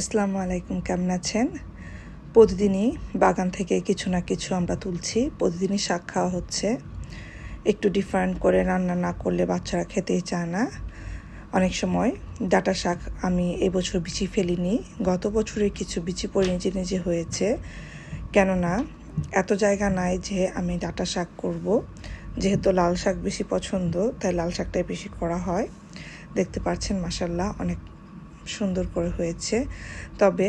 আসসালামু আলাইকুম, কেমন আছেন? প্রতিদিনই বাগান থেকে কিছু না কিছু আমরা তুলছি, প্রতিদিনই শাক খাওয়া হচ্ছে। একটু ডিফারেন্ট করে রান্না না করলে বাচ্চারা খেতেই চায় না। অনেক সময় ডাটা শাক আমি এবছর বিচি ফেলিনি, গত বছরের কিছু বিচি পরে নিজে হয়েছে। কেননা এত জায়গা নাই যে আমি ডাটা শাক করব। যেহেতু লাল শাক বেশি পছন্দ, তাই লাল শাকটাই বেশি করা হয়। দেখতে পাচ্ছেন মাসাল্লাহ অনেক সুন্দর করে হয়েছে। তবে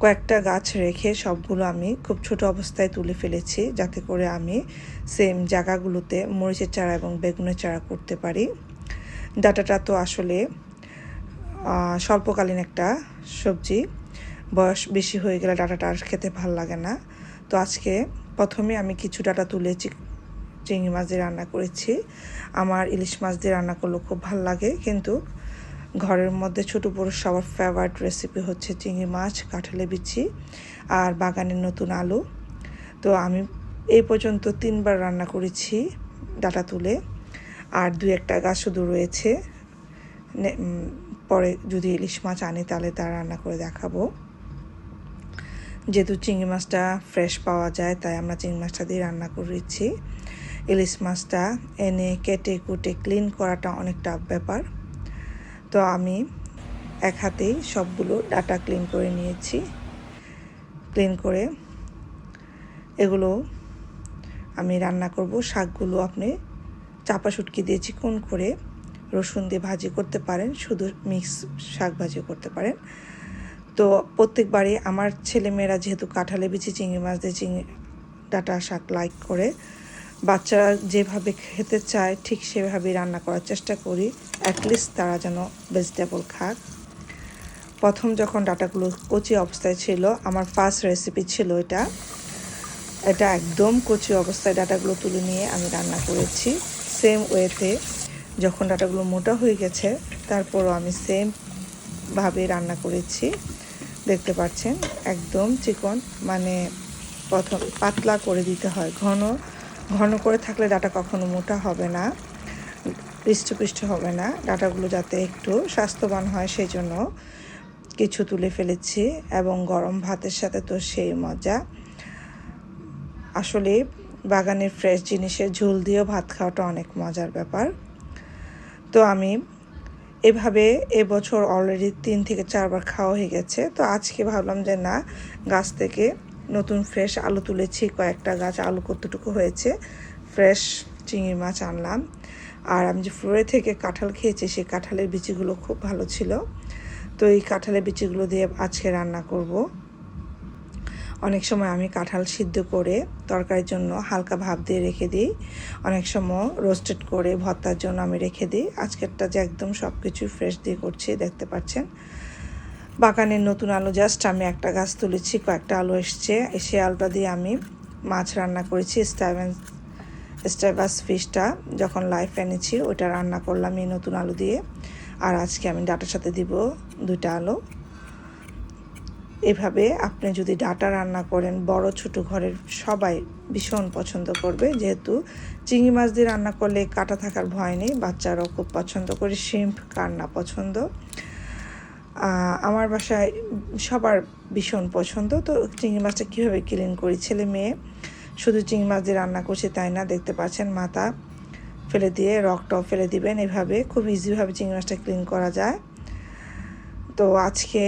কয়েকটা গাছ রেখে সবগুলো আমি খুব ছোট অবস্থায় তুলে ফেলেছি যাতে করে আমি সেম জায়গাগুলোতে মরিচের চারা এবং বেগুনের চারা করতে পারি। ডাটাটা তো আসলে স্বল্পকালীন একটা সবজি। বয়স বেশি হয়ে গেলে ডাটাটা আর খেতে ভালো লাগে না। তো আজকে প্রথমে আমি কিছু ডাটা তুলেছি চিংড়ি মাছ দিয়ে রান্না করেছি। আমার ইলিশ মাছ দিয়ে রান্না করলেও খুব ভালো লাগে। কিন্তু ঘরের মধ্যে ছোট বড় সবার ফেভারিট রেসিপি হচ্ছে চিংড়ি মাছ, কাঁঠালে বিচি আর বাগানের নতুন আলু। তো আমি এই পর্যন্ত তিনবার রান্না করেছি ডাটা তুলে। আর দু একটা গাছ শুধু রয়েছে। পরে যদি ইলিশ মাছ আনি তাহলে তা রান্না করে দেখাবো। যেহেতু চিংড়ি মাছটা ফ্রেশ পাওয়া যায়, তাই আমরা চিংড়ি মাছটা দিয়ে রান্না করেছি। ইলিশ মাছটা এনে কেটে কুটে ক্লিন করাটা অনেকটা ব্যাপার। তো আমি এক হাতেই সবগুলো ডাটা ক্লিন করে নিয়েছি। ক্লিন করে এগুলো আমি রান্না করব। শাকগুলো আপনি চাপা শুটকি দিয়ে চিকন করে রসুন দিয়ে ভাজি করতে পারেন, শুধু মিক্স শাক ভাজি করতে পারেন। তো প্রত্যেকবারই আমার ছেলেমেয়েরা যেহেতু কাঁঠালে বিচি, চিংড়ি মাছ দিয়ে চিংড়ি ডাটা শাক লাইক করে বাচ্চারা যেভাবে খেতে চায়, ঠিক সেভাবেই রান্না করার চেষ্টা করি। অ্যাটলিস্ট তারা যেন ভেজিটেবল খাক। প্রথম যখন ডাটাগুলো কচি অবস্থায় ছিল, আমার ফার্স্ট রেসিপি ছিল এটা। এটা একদম কচি অবস্থায় ডাটাগুলো তুলে নিয়ে আমি রান্না করেছি। সেম ওয়েতে যখন ডাটাগুলো মোটা হয়ে গেছে, তারপরও আমি সেমভাবে রান্না করেছি। দেখতে পাচ্ছেন, একদম চিকন মানে প্রথম পাতলা করে দিতে হয়, ঘন। ঘন করে থাকলে ডাটা কখনো মোটা হবে না পৃষ্ঠপৃষ্ঠ হবে না। ডাটাগুলো যাতে একটু স্বাস্থ্যবান হয় সেই জন্য কিছু তুলে ফেলেছি এবং গরম ভাতের সাথে তো সেই মজা। আসলে বাগানের ফ্রেশ জিনিসের ঝোল দিয়েও ভাত খাওয়াটা অনেক মজার ব্যাপার। তো আমি এভাবে এবছর অলরেডি তিন থেকে চারবার খাওয়া হয়ে গেছে। তো আজকে ভাবলাম যে না, গাছ থেকে নতুন ফ্রেশ আলু তুলেছি, কয়েকটা গাছ আলু কতটুকু হয়েছে, ফ্রেশ চিংড়ি মাছ আনলাম। আর আমি যে ফ্লোরে থেকে কাঁঠাল খেয়েছি, সেই কাঁঠালের বিচিগুলো খুব ভালো ছিল। তো এই কাঁঠালের বিচিগুলো দিয়ে আজকে রান্না করব। অনেক সময় আমি কাঁঠাল সিদ্ধ করে তরকারির জন্য হালকা ভাব দিয়ে রেখে দিই। অনেক সময় রোস্টেড করে ভর্তার জন্য আমি রেখে দিই। আজকেরটা যে একদম সব কিছুই ফ্রেশ দিয়ে করছি, দেখতে পাচ্ছেন। বাগানের নতুন আলু জাস্ট আমি একটা গাছ তুলেছি, কয়েকটা আলু এসছে। সে আলুটা দিয়ে আমি মাছ রান্না করেছি স্টাইভেন স্টাইভাস ফিশটা যখন লাইফ এনেছি ওটা রান্না করলাম এই নতুন আলু দিয়ে। আর আজকে আমি ডাটার সাথে দিব দুইটা আলু। এভাবে আপনি যদি ডাটা রান্না করেন, বড় ছোট ঘরের সবাই ভীষণ পছন্দ করবে। যেহেতু চিংড়ি মাছ দিয়ে রান্না করলে কাটা থাকার ভয় নেই, বাচ্চারাও খুব পছন্দ করে শিম্প কার না পছন্দ। আমার বাসায় সবার ভীষণ পছন্দ। তো চিংড়ি মাছটা কীভাবে ক্লিন করি? ছেলে মেয়ে, শুধু চিংড়ি মাছ দিয়ে রান্না করছে তাই না? দেখতে পাচ্ছেন মাথা ফেলে দিয়ে রকটাও ফেলে দিবেন এভাবে। খুব ইজিভাবে চিংড়ি মাছটা ক্লিন করা যায়। তো আজকে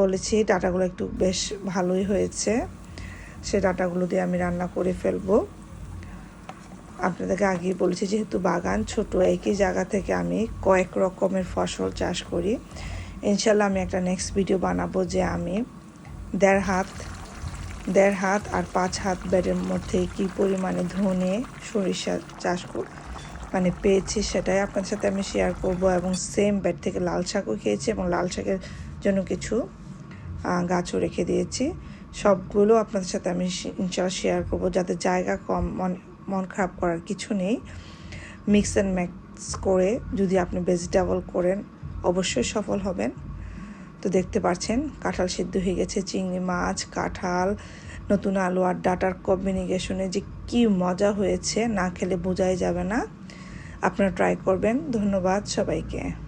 বলেছি ডাটাগুলো একটু বেশ ভালোই হয়েছে। সে ডাটাগুলো দিয়ে আমি রান্না করে ফেলব। আপনাদেরকে আগেই বলেছি, যেহেতু বাগান ছোট, একই জায়গা থেকে আমি কয়েক রকমের ফসল চাষ করি। ইনশাল্লাহ আমি একটা নেক্সট ভিডিও বানাবো যে আমি দেড় হাত দেড় হাত আর পাঁচ হাত বেডের মধ্যে কি পরিমাণে ধনে সরিষা চাষ মানে পেয়েছি সেটাই আপনাদের সাথে আমি শেয়ার করব এবং সেম বেড থেকে লাল শাকও খেয়েছি এবং লাল শাকের জন্য কিছু গাছও রেখে দিয়েছি। সবগুলো আপনাদের সাথে আমি ইনশাল্লাহ শেয়ার করব যাতে জায়গা কম, মন মন খারাপ করার কিছু নেই। মিক্স অ্যান্ড ম্যাক্স করে যদি আপনি ভেজিটেবল করেন অবশ্যই সফল হবেন। তো দেখতে পাচ্ছেন, কাঁঠাল সিদ্ধ হয়ে গেছে, চিংড়ি মাছ, কাঁঠাল, নতুন আলু আর ডাটার কম্বিনেশনে যে কি মজা হয়েছে, না খেলে বোঝাই যাবে না। আপনারা ট্রাই করবেন। ধন্যবাদ সবাইকে।